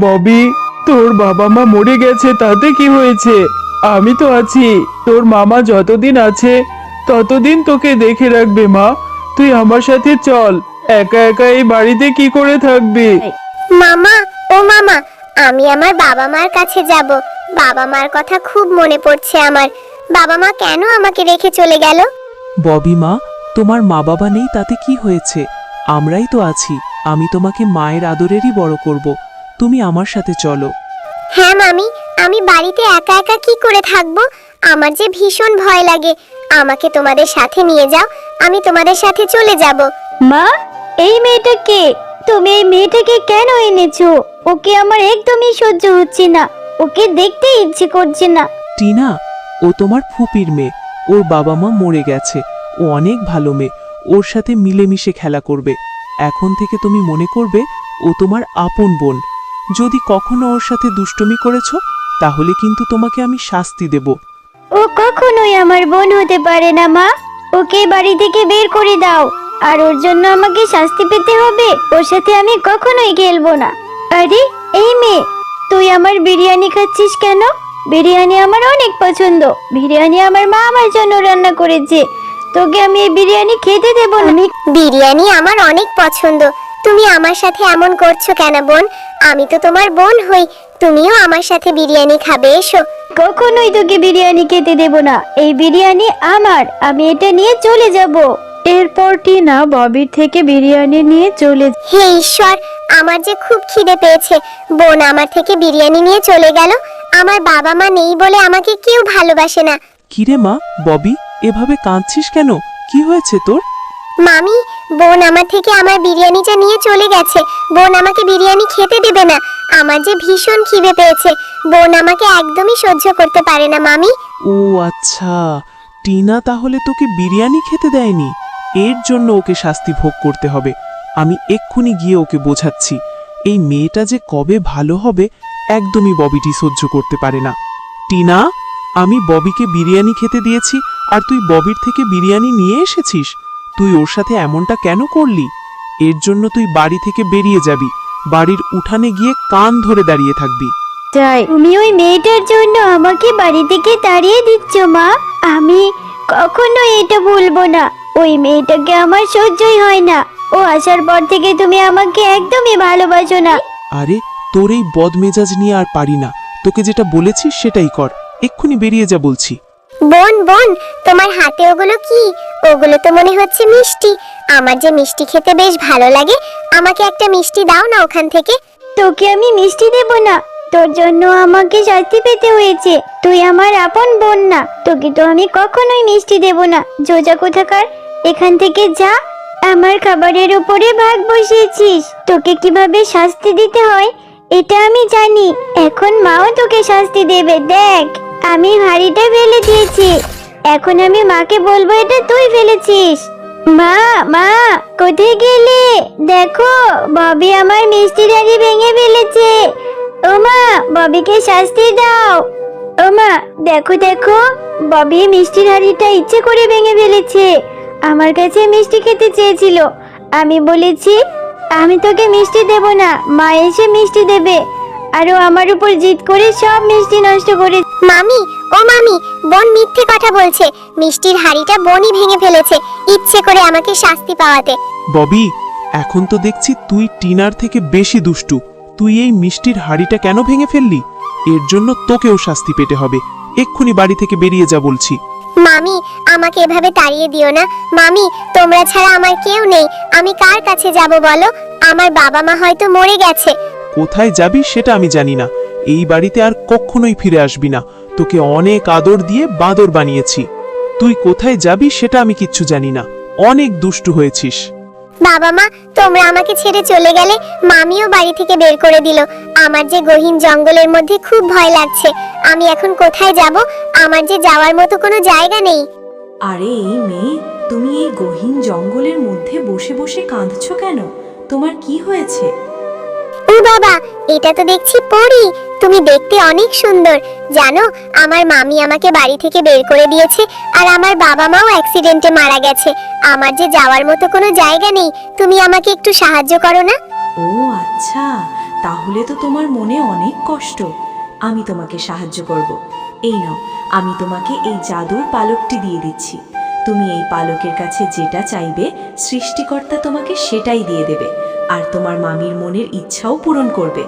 ববি তোর বাবা মা মরে গেছে তাতে কি হয়েছে? আমি তো আছি। তোর মামা যতদিন আছে ততদিন তোকে দেখে রাখবে মা। তুই আমার সাথে চল। একা একা এই বাড়িতে কি করে থাকবি? মামা ও মামা আমি আমার বাবা মার কাছে যাব। বাবা মার কথা খুব মনে পড়ছে আমার। বাবা মা কেন আমাকে রেখে চলে গেল? ববি মা তোমার মা বাবা নেই তাতে কি হয়েছে? আমরাই তো আছি। আমি তোমাকে মায়ের আদরেরই বড় করব। তুমি আমার সাথে চলো। হ্যাঁ মামি আমি বাড়িতে একা একা কি করে থাকব? আমার যে ভীষণ ভয় লাগে। আমাকে তোমাদের সাথে নিয়ে যাও আমি তোমাদের সাথে চলে যাব। মা এই মেয়েটা কে? তুমি এই মেয়েটাকে কেন এনেছো? ওকে আমার একদমই সহ্য হচ্ছে না। ওকে দেখতে ইচ্ছে করছে না। টিনা ও তোমার ফুপির মেয়ে। ওর বাবা মা মরে গেছে। ও অনেক ভালো মেয়ে। ওর সাথে মিলেমিশে খেলা করবে। এখন থেকে তুমি মনে করবে, ও তোমার আপন বোন। যদি কখনো ওর সাথে দুষ্টুমি করেছ, তাহলে কিন্তু তোমাকে আমি শাস্তি দেব। ও কখনোই আমার বোন হতে পারে না, মা। ওকে বাড়ি থেকে বের করে দাও। আর ওর জন্য আমাকে শাস্তি পেতে হবে, ওর সাথে আমি কখনোই খেলব না। আরে, এই মেয়ে, তুই আমার বিরিয়ানি খাচ্ছিস কেন? বিরিয়ানি আমার অনেক পছন্দ। বিরিয়ানি আমার মা আমার জন্য রান্না করেছে। তোকে আমি এই বিরিয়ানি খেতে দেবো না। বিরিয়ানি আমার অনেক পছন্দ। তুমি আমার সাথে এমন করছ কেন বোন? আমি তো তোমার বোন হই। তুমিও আমার সাথে বিরিয়ানি খাবে এসো। কখনোই তোকে বিরিয়ানি খেতে দেব না। এই বিরিয়ানি আমার। আমি এটা নিয়ে চলে যাব। এরপর টিনা ববির থেকে বিরিয়ানি নিয়ে চলে হে ঈশ্বর আমার যে খুব খিদে পেয়েছে। বোন আমার থেকে বিরিয়ানি নিয়ে চলে গেল। আমার বাবা মা নেই বলে আমাকে কেউ ভালোবাসে না। কিরে মা ববি? এভাবে কাঁদছিস কেন? কি হয়েছে তোর? মামি বোন আমার থেকে আমার বিরিয়ানিটা নিয়ে চলে গেছে। বোন আমাকে বিরিয়ানি খেতে দেবে না। আমার যে ভীষণ খিদে পেয়েছে। বোন আমাকে একদমই সহ্য করতে পারে না মামি। ও আচ্ছা। টিনা তাহলে তোকে বিরিয়ানি খেতে দেয়নি? এর জন্য ওকে শাস্তি ভোগ করতে হবে। আমি এক্ষুনি গিয়ে ওকে বোঝাচ্ছি। এই মেয়েটা যে কবে ভালো হবে একদমই ববিটি সহ্য করতে পারে না। টিনা আমি ববিকে বিরিয়ানি খেতে দিয়েছি আর তুই ববির থেকে বিরিয়ানি নিয়ে এসেছিস? তুই ওর সাথে এমনটা কেন করলি? এর জন্য তুই বাড়ি থেকে বেরিয়ে যাবি। বাড়ির উঠানে গিয়ে কান ধরে দাঁড়িয়ে থাকবি। যাই তুমি ওই মেয়েটার জন্য আমাকে বাড়ি থেকে তাড়িয়ে দিচ্ছ মা। আমি কখনো এটা ভুলবো না। ওই মেয়েটাকে আমার সহ্যই হয় না। ও আসার পর থেকে তুমি আমাকে একদমই ভালোবাসো না। আরে তোর এই বদমেজাজ নিয়ে আর পারি না। তোকে যেটা বলেছিস সেটাই কর। এক্ষুনি বেরিয়ে যা বলছি। বোন বোন, তোমার হাতে ওগুলো কি? ওগুলো তো মনে হচ্ছে মিষ্টি। আমার যে মিষ্টি খেতে বেশ ভালো লাগে, আমাকে একটা মিষ্টি দাও না ওখান থেকে। তোকে আমি মিষ্টি দেব না। তোর জন্য আমাকে শাস্তি পেতে হয়েছে। তুই আমার আপন বোন না। তোকে তো আমি কখনোই মিষ্টি দেব না। যোজা কোথাকার? এখান থেকে যা। আমার খাবারের উপরে ভাগ বসিয়েছিস। তোকে কীভাবে শাস্তি দিতে হয়, এটা আমি জানি। এখন মাও তোকে শাস্তি দেবে, দেখ। আমি হাড়িটা ফেলে দিয়েছি। এখন আমি মাকে বলব এটা তুই ফেলেছিস। মা মা, কোথায় গেলে? দেখো, ববি আমার মিষ্টি হাড়ি ভেঙে ফেলেছে। ও মা, ববিকে শাস্তি দাও। ও মা, দেখো দেখো, ববি মিষ্টির হাড়িটা ইচ্ছে করে ভেঙে ফেলেছে। আমার কাছে মিষ্টি খেতে চেয়েছিল। আমি বলেছি, আমি তোকে মিষ্টি দেব না, মা এসে মিষ্টি দেবে। আরও আমার উপর জিদ করে সব মিষ্টি নষ্ট করে মামি ও মামি বোন মিথ্যে কথা বলছে। মিষ্টির হাড়িটা বোনই ভেঙে ফেলেছে। ইচ্ছে করে আমাকে শাস্তি পাওয়াতে। ববি এখন তো দেখছি তুই টিনার থেকে বেশি দুষ্টু। তুই এই মিষ্টির হাড়িটা কেন ভেঙে ফেললি? এর জন্য তোকেও শাস্তি পেতে হবে। এক্ষুনি বাড়ি থেকে বেরিয়ে যা বলছি। মামি আমাকে এভাবে তাড়িয়ে দিও না। মামি তোমরা ছাড়া আমার কেউ নেই। আমি কার কাছে যাব বলো? আমার বাবা মা হয়তো মরে গেছে। কোথায় যাবি সেটা আমি জানি না। এই বাড়িতে আর কখনোই ফিরে আসবি না। তোকে অনেক আদর দিয়ে বাদর বানিয়েছি। তুই কোথায় যাবি সেটা আমি কিচ্ছু জানি না। অনেক দুষ্টু হয়েছিস। বাবা মা তোমরা আমাকে ছেড়ে চলে গেলে মামিও বাড়ি থেকে বের করে দিল। আমার যে গহীন জঙ্গলের মধ্যে খুব ভয় লাগছে। আমি এখন কোথায় যাব? আমার যে যাওয়ার মতো কোনো জায়গা নেই। আরে এই মেয়ে তুমি এই গহীন জঙ্গলের মধ্যে বসে বসে কাঁদছো কেন? তোমার কি হয়েছে? বাবা, এটা তো দেখছি পরি। তুমি দেখতে অনেক সুন্দর। জানো, আমার মামি আমাকে বাড়ি থেকে বের করে দিয়েছে আর আমার বাবা মাও অ্যাক্সিডেন্টে মারা গেছে। আমার যে যাওয়ার মতো কোনো জায়গা নেই। তুমি আমাকে একটু সাহায্য করো না? ও আচ্ছা। তাহলে তো তোমার মনে অনেক কষ্ট। আমি তোমাকে সাহায্য করব। এই নাও, আমি তোমাকে এই জাদুর পালকটি দিয়ে দিচ্ছি। তুমি এই পালকের কাছে যেটা চাইবে, সৃষ্টিকর্তা তোমাকে সেটাই দিয়ে দেবে। আর তোমার মামির মনের ইচ্ছাও পূরণ করবে।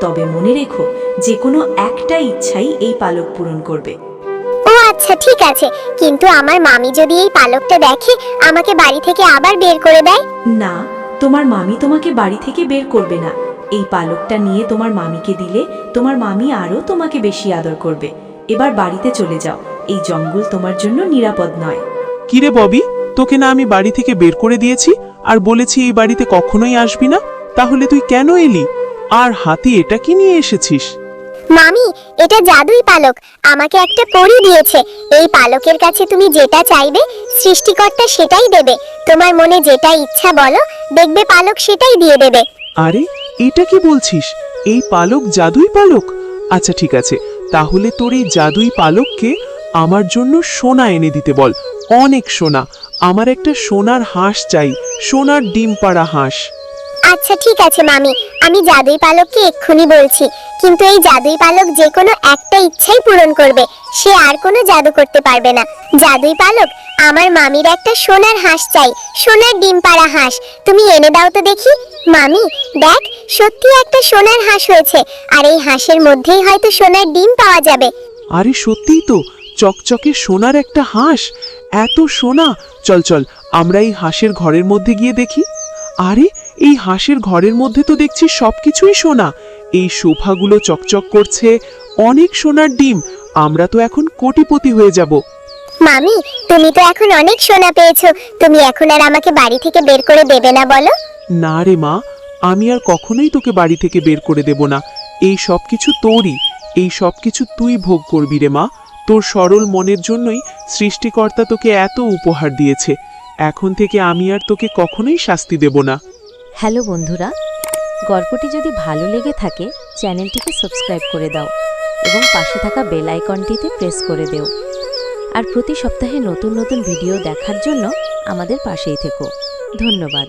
তবে মনে রেখো যে কোনো একটা ইচ্ছাই এই পালক পূরণ করবে। ও আচ্ছা ঠিক আছে। কিন্তু আমার মামি যদি এই পালকটা দেখে আমাকে বাড়ি থেকে আবার বের করে দেয়? না তোমার মামি তোমাকে বাড়ি থেকে বের করবে না। এই পালকটা নিয়ে তোমার মামিকে দিলে তোমার মামি আরও তোমাকে বেশি আদর করবে। এবার বাড়িতে চলে যাও। এই জঙ্গল তোমার জন্য নিরাপদ নয়। কিরে ববি তোকে না আমি বাড়ি থেকে বের করে দিয়েছি? আর বলেছি এই বাড়িতে কখনোই আসবি না তাহলে তুই কেন এলি? আর হাতি এটা কি নিয়ে এসেছিস? মামি এটা জাদুই পালক। আমাকে একটা পরি দিয়েছে। এই পালকের কাছে তুমি যেটা চাইবে সৃষ্টিকর্তা সেটাই দেবে। তোমার মনে যেটা ইচ্ছা বলো দেখবে পালক সেটাই দিয়ে দেবে। আরে এটা কি বলছিস? এই পালক জাদুই পালক? আচ্ছা ঠিক আছে তাহলে তোর এই জাদুই পালককে আমার জন্য সোনা এনে দিতে বল। অনেক সোনা। আমার একটা সোনার হাঁস চাই সোনার ডিম পাড়া হাঁস। আচ্ছা ঠিক আছে মামি। আমি জাদুই পালককে এক্ষুনি বলছি কিন্তু এই জাদুই পালক যে কোনো একটা ইচ্ছাই পূরণ করবে সে আর কোনো জাদু করতে পারবে না। জাদুই পালক আমার মামির একটা সোনার হাঁস চাই সোনার ডিম পাড়া হাঁস। তুমি এনে দাও তো দেখি। মামি দেখ সত্যি একটা সোনার হাঁস হয়েছে আর এই হাঁসের মধ্যেই হয়তো সোনার ডিম পাওয়া যাবে। আরে সত্যিই তো চকচকে সোনার একটা হাঁস। এত সোনা। চল চল আমরা এই হাঁসের ঘরের মধ্যে গিয়ে দেখি। আরে এই হাঁসের ঘরের মধ্যে তো দেখছি সবকিছুই সোনা। এই সোফাগুলো চকচক করছে অনেক সোনার ডিম। আমরা তো এখন কোটিপতি হয়ে যাব। মামি তুমি তো এখন অনেক সোনা পেয়েছ। তুমি এখন আর আমাকে বাড়ি থেকে বের করে দেবে না বলো। না রে মা আমি আর কখনোই তোকে বাড়ি থেকে বের করে দেব না। এই সব কিছু তোরই। এই সব কিছু তুই ভোগ করবি রে মা। তোর সরল মনের জন্যই সৃষ্টিকর্তা তোকে এত উপহার দিয়েছে। এখন থেকে আমি আর তোকে কখনোই শাস্তি দেব না। হ্যালো বন্ধুরা, গল্পটি যদি ভালো লেগে থাকে, চ্যানেলটিকে সাবস্ক্রাইব করে দাও এবং পাশে থাকা বেল আইকনটিতে প্রেস করে দেও। আর প্রতি সপ্তাহে নতুন নতুন ভিডিও দেখার জন্য আমাদের পাশেই থেকো। ধন্যবাদ।